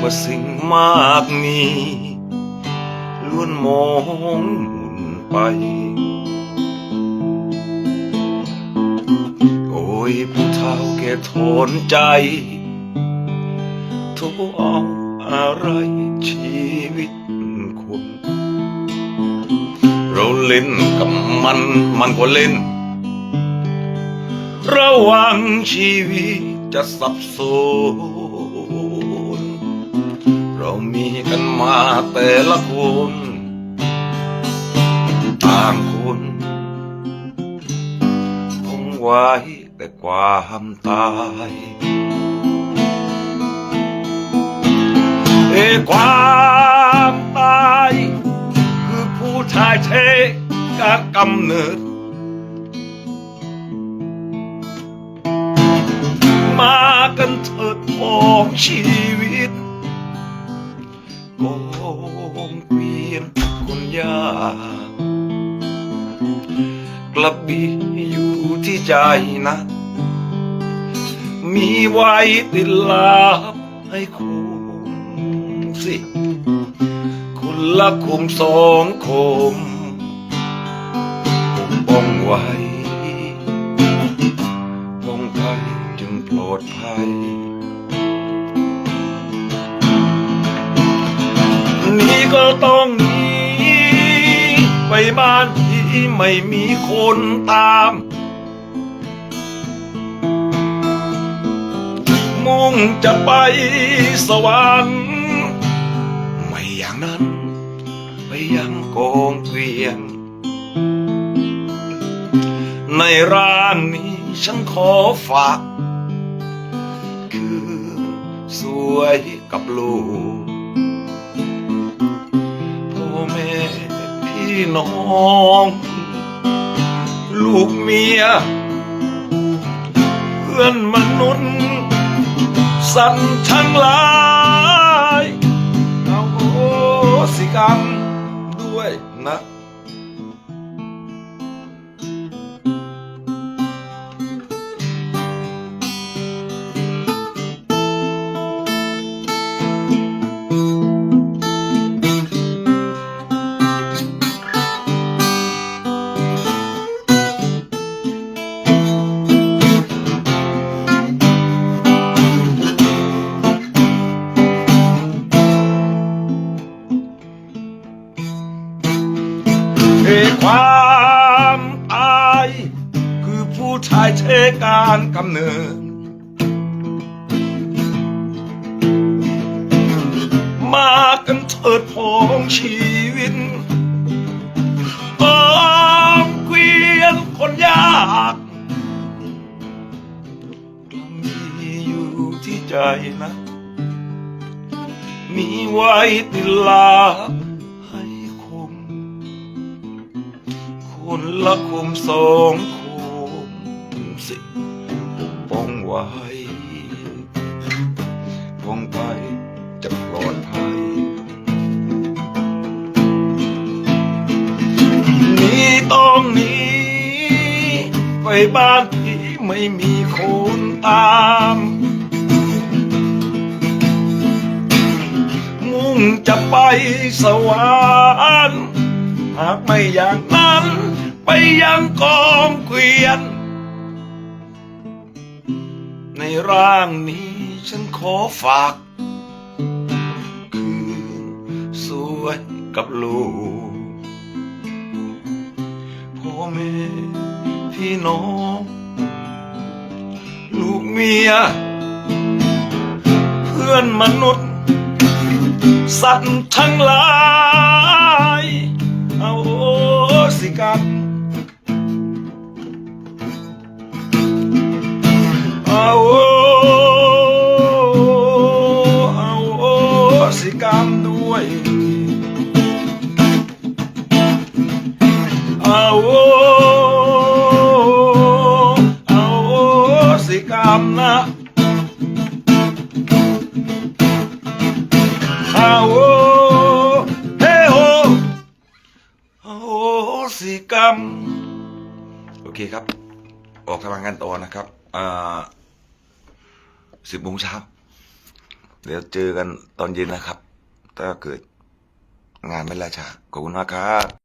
สรรพสิ่งมากมีล้วนมองหมุนไป โอ้ยผู้เฒ่าแก่ทนใจโทเอาอะไรชีวิตคุณเราเล่นกับมันมันก็เล่น ระวังชีวิตจะสับสน เรามีกันมาแต่ละคนต่างคนคงไว้แต่ความตาย เอความตาย คือผู้ชายเทการกำเนิดมากันเถิดของชีวิต องเกวียนคนยากกระบี่อยู่ที่ใจนะ มีไว้ติดลาบให้คุณสิ คุณละคุมสองคมป้องไว้ป้องภัยจึงปลอดภัย ต้องหนีไปบ้านที่ไม่มีคนตาม มุ่งจะไปสวรรค์ไม่อย่างนั้นไปยังกองเกวียน ในร่างนี้ฉันขอฝาก คือสวยกับลูก น้อง ลูกเมีย เพื่อนมนุษย์ สัตว์ทั้งหลาย การกำเนิด มากันเถิดพองชีวิตกองเกวียนคนยากมีอยู่ที่ใจนะ มีไว้ติลาให้คม คนละคุมสองค สิปกป้องไว้ป้องไปจะปลอดภัยหนี่ต้องหนีไปบ้านที่ไม่มีคนตามมุ่งจะไปสวรรค์หากไม่อย่างนั้น ไปยังกองเกวียน ในร่างนี้ฉันขอฝาก คือสวยกับลูกพ่อแม่พี่น้อง ลูกเมีย เพื่อนมนุษย์ สัตว์ทั้งหลาย เอาโหสิกรรม เอาโหเอาโหสิกรรมนะเอาโอเฮโฮอาโอสิกรรมโอเคครับ ออกกำลังกันต่อนะครับอ่าสิบโมงเช้าเดี๋ยวเจอกันตอนเย็นนะครับ ถ้าเกิดงานไม่ลาช้าขอบคุณมากครับ